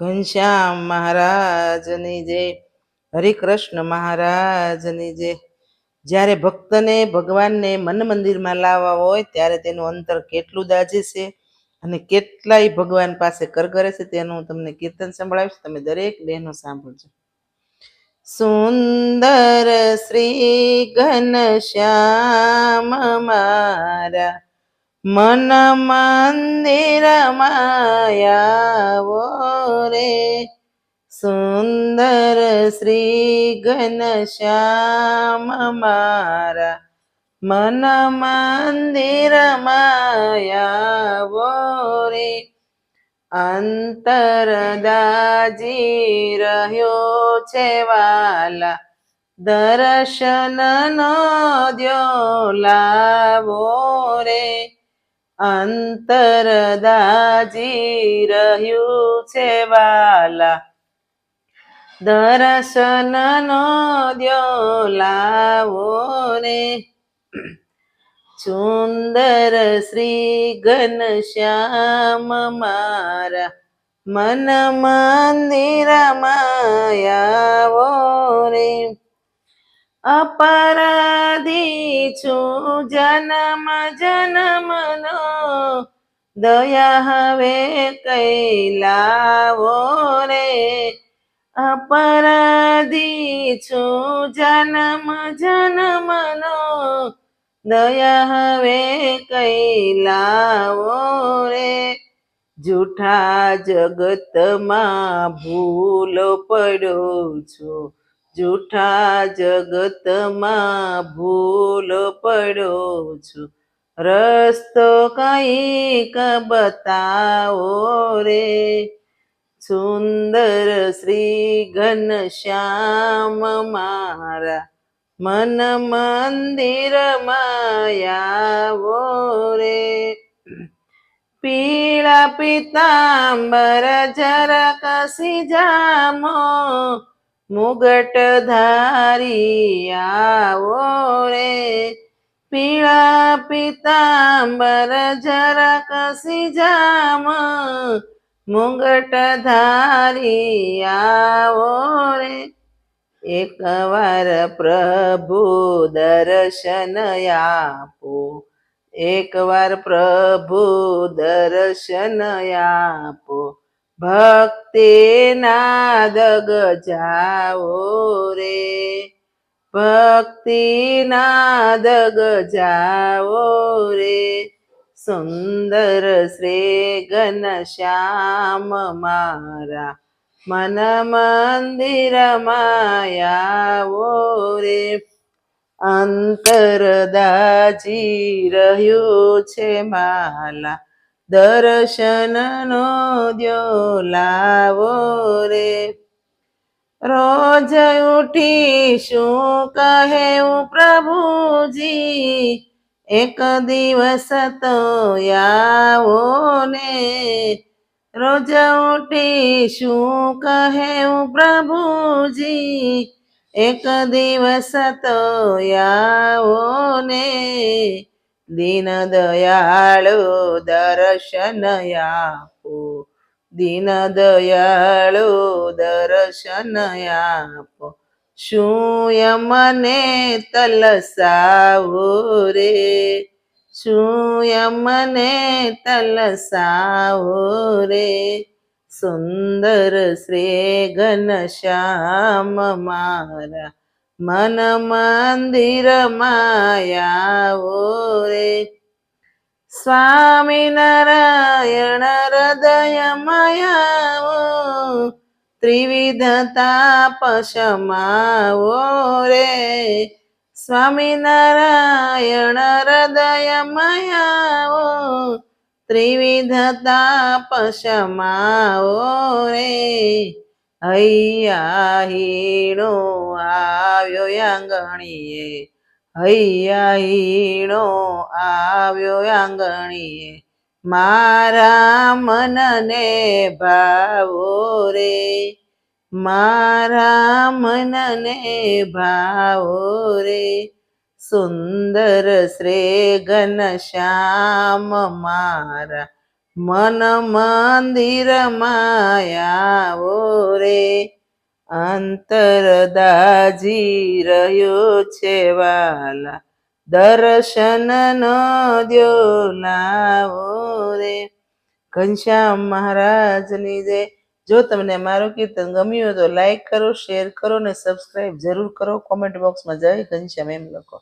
ઘનશ્યામ મહારાજની જય. હરિકૃષ્ણ મહારાજની જય. જ્યારે ભક્તને ભગવાનને મન મંદિરમાં લાવવા હોય ત્યારે તેનું અંતર કેટલું દાજે છે અને કેટલાય ભગવાન પાસે કરગરે છે તેનું તમને કીર્તન સંભળાવીશ. તમે દરેક બહેનો સાંભળજો. સુંદર શ્રી ઘનશ્યામ મારા, મન મંદિર માયાવો સુંદર શ્રી ઘનશ્યામ મારા મન મંદિર માયાવો રે અંતરદાજી રહ્યો છે વાલા દર્શનનો દ્યો લાવો રે અંતરદાજી રહ્યું છે વાલા. દર્શન નો દ્યો લાવો રે સુંદર શ્રી ઘન શ્યામ મારા. મન મંદિર માયાવો રે અપરાધી છું જન્મ, જન્મનો. દયા હવે કૈલાવો રે? અપરાધી છું જન્મ, જન્મનો. દયા હવે કૈલાવો રે? જૂઠા જગતમાં ભૂલો પડ્યો છું. જૂઠા જગતમાં ભૂલ પડ્યો છું. રસ્તો કંઈક બતાવો રે. સુંદર શ્રી ઘનશ્યામ મારા મન મંદિર માયાવો રે. પીળા પિતાંબર જરા કસી જામો મુગટ ધારી આવો રે. પીળા પિતાંબર જરા કસી જામ મુગટ ધારી આવો રે. એકવાર પ્રભુ દર્શન આપો. એકવાર પ્રભુ દર્શન આપો. ભક્તિ નાદ ગજાવો રે. ભક્તિ નાદ ગજાવો રે. સુંદર શ્રી ઘનશ્યામ મારા મન મંદિર માયાઓ રે. અંતરદાજી રહ્યું છે માલા દર્શનનો દ્યો લાવો રે. રોજ ઉઠી શું કહે પ્રભુજી, એક દિવસ તો આવો ને. રોજ ઉઠી શું કહે પ્રભુજી, એક દિવસ તો આવો ને. દીન દયાળુ દર્શન આપો દીન દયાળુ દર્શન આપો શું યમને તલસાવો રે શું યમને તલસાવો રે સુંદર શ્રી ઘનશ્યામ મારા મન મંદિર માયાવો રે. સ્વામિનારાયણ હૃદય માયાવો ત્રિવિધતા પશમાવો રે. સ્વામિનારાયણ હૃદય માયાવો ત્રિવિધતા પશમાવો રે. હૈયા હીણો આવ્યો આંગણીએ. હૈયા હીણો આવ્યો આંગણીએ. મારા મનને ભાવો રે. મારા મનને ભાવો રે. સુંદર શ્રી ઘનશ્યામ મારા મન મંદિર આવો રે. અંતર દાજી રહ્યો છે વાલા. દર્શન નો લાવો રે. ઘનશ્યામ મહારાજની જય જો તમને મારું કીર્તન ગમ્યું હોય તો લાઈક કરો શેર કરો ને સબસ્ક્રાઈબ જરૂર કરો. કોમેન્ટ બોક્સમાં જય ઘનશ્યામ એમ લખો.